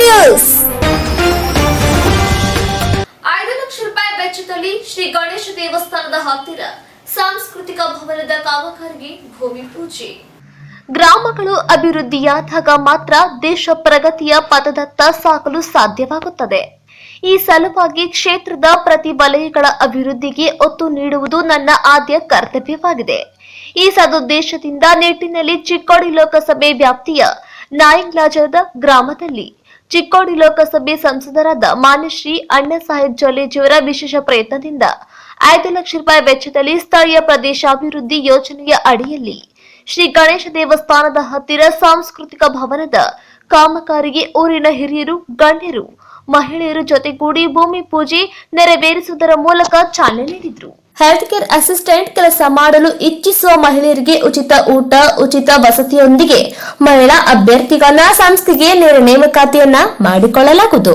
News ಐದು ಲಕ್ಷ ರೂಪಾಯಿ ವೆಚ್ಚದಲ್ಲಿ ಶ್ರೀ ಗಣೇಶ ದೇವಸ್ಥಾನದ ಹತ್ತಿರ ಸಾಂಸ್ಕೃತಿಕ ಭವನದ ಕಾಮಗಾರಿಗೆ ಭೂಮಿ ಪೂಜೆ. ಗ್ರಾಮಗಳು ಅಭಿವೃದ್ಧಿಯಾದಾಗ ಮಾತ್ರ ದೇಶ ಪ್ರಗತಿಯ ಪದದತ್ತ ಸಾಗಲು ಸಾಧ್ಯವಾಗುತ್ತದೆ. ಈ ಸಲುವಾಗಿ ಕ್ಷೇತ್ರದ ಪ್ರತಿ ವಲಯಗಳ ಅಭಿವೃದ್ಧಿಗೆ ಒತ್ತು ನೀಡುವುದು ನನ್ನ ಆದ್ಯ ಕರ್ತವ್ಯವಾಗಿದೆ. ಈ ಸದುದ್ದೇಶದಿಂದ ನಿಟ್ಟಿನಲ್ಲಿ ಚಿಕ್ಕೋಡಿ ಲೋಕಸಭೆ ವ್ಯಾಪ್ತಿಯ ನಾಯಂಗ್ಲಾಜದ ಗ್ರಾಮದಲ್ಲಿ ಚಿಕ್ಕೋಡಿ ಲೋಕಸಭೆ ಸಂಸದರಾದ ಮಾನ್ಯ ಶ್ರೀ ಅಣ್ಣ ಸಾಹೇಬ್ ಜೊಲ್ಲೆಜಿಯವರ ವಿಶೇಷ ಪ್ರಯತ್ನದಿಂದ ಐದು ಲಕ್ಷ ರೂಪಾಯಿ ವೆಚ್ಚದಲ್ಲಿ ಸ್ಥಳೀಯ ಪ್ರದೇಶಾಭಿವೃದ್ಧಿ ಯೋಜನೆಯ ಅಡಿಯಲ್ಲಿ ಶ್ರೀ ಗಣೇಶ ದೇವಸ್ಥಾನದ ಹತ್ತಿರ ಸಾಂಸ್ಕೃತಿಕ ಭವನದ ಕಾಮಗಾರಿಗೆ ಊರಿನ ಹಿರಿಯರು ಗಣ್ಯರು ಮಹಿಳೆಯರು ಜೊತೆಗೂಡಿ ಭೂಮಿ ಪೂಜೆ ನೆರವೇರಿಸುವುದರ ಮೂಲಕ ಚಾಲನೆ ನೀಡಿದ್ರು. ಹೆಲ್ತ್ ಕೇರ್ ಅಸಿಸ್ಟೆಂಟ್ ಕೆಲಸ ಮಾಡಲು ಇಚ್ಛಿಸುವ ಮಹಿಳೆಯರಿಗೆ ಉಚಿತ ಊಟ, ಉಚಿತ ವಸತಿಯೊಂದಿಗೆ ಮಹಿಳಾ ಅಭ್ಯರ್ಥಿಗಳ ಸಂಸ್ಥೆಗೆ ನೇರ ನೇಮಕಾತಿಯನ್ನ ಮಾಡಿಕೊಳ್ಳಲಾಗುವುದು.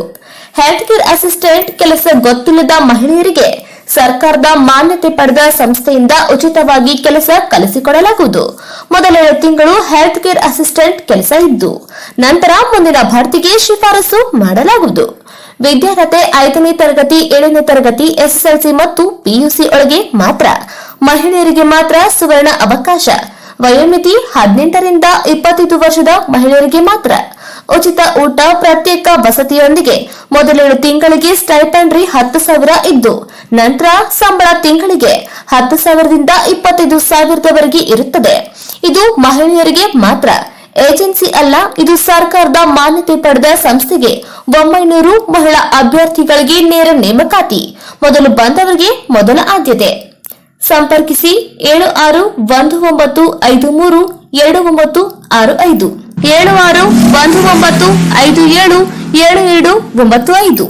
ಹೆಲ್ತ್ ಕೇರ್ ಅಸಿಸ್ಟೆಂಟ್ ಕೆಲಸ ಗೊತ್ತಿಲ್ಲದ ಮಹಿಳೆಯರಿಗೆ ಸರ್ಕಾರದ ಮಾನ್ಯತೆ ಪಡೆದ ಸಂಸ್ಥೆಯಿಂದ ಉಚಿತವಾಗಿ ಕೆಲಸ ಕಲಿಸಿಕೊಡಲಾಗುವುದು. ಮೊದಲನೇ ತಿಂಗಳು ಹೆಲ್ತ್ ಕೇರ್ ಅಸಿಸ್ಟೆಂಟ್ ಕೆಲಸ ಇದ್ದು ನಂತರ ಮುಂದಿನ ಭರ್ತಿಗೆ ಶಿಫಾರಸು ಮಾಡಲಾಗುವುದು. ವಿದ್ಯಾರ್ಹತೆ ಐದನೇ ತರಗತಿ, ಏಳನೇ ತರಗತಿ, ಎಸ್ಎಸ್ಎಲ್ಸಿ ಮತ್ತು ಪಿಯುಸಿ ಒಳಗೆ ಮಾತ್ರ. ಮಹಿಳೆಯರಿಗೆ ಮಾತ್ರ ಸುವರ್ಣ ಅವಕಾಶ. ವಯೋಮಿತಿ ಹದಿನೆಂಟರಿಂದ ಇಪ್ಪತ್ತೈದು ವರ್ಷದ ಮಹಿಳೆಯರಿಗೆ ಮಾತ್ರ. ಉಚಿತ ಊಟ, ಪ್ರತ್ಯೇಕ ವಸತಿಯೊಂದಿಗೆ ಮೊದಲೇಳು ತಿಂಗಳಿಗೆ ಸ್ಟೈಪೆಂಡ್ರಿ ಹತ್ತು ಸಾವಿರ ಇದ್ದು, ನಂತರ ಸಂಬಳ ತಿಂಗಳಿಗೆ ಹತ್ತು ಸಾವಿರದಿಂದ ಇಪ್ಪತ್ತೈದು ಸಾವಿರದವರೆಗೆ ಇರುತ್ತದೆ. ಇದು ಮಹಿಳೆಯರಿಗೆ ಮಾತ್ರ. ಏಜೆನ್ಸಿ ಅಲ್ಲ, ಇದು ಸರ್ಕಾರದ ಮಾನ್ಯತೆ ಪಡೆದ ಸಂಸ್ಥೆಗೆ ಒಂಬೈನೂರು ಮಹಿಳಾ ಅಭ್ಯರ್ಥಿಗಳಿಗೆ ನೇರ ನೇಮಕಾತಿ. ಮೊದಲು ಬಂದವರಿಗೆ ಮೊದಲ ಆದ್ಯತೆ. ಸಂಪರ್ಕಿಸಿ ಏಳು ಆರು ಒಂದು ಒಂಬತ್ತು ಐದು ಮೂರು ಎರಡು ಒಂಬತ್ತು ಆರು ಐದು. ಏಳು ಆರು ಒಂದು ಒಂಬತ್ತು ಐದು, ಏಳು ಏಳು ಏಳು ಒಂಬತ್ತು ಐದು.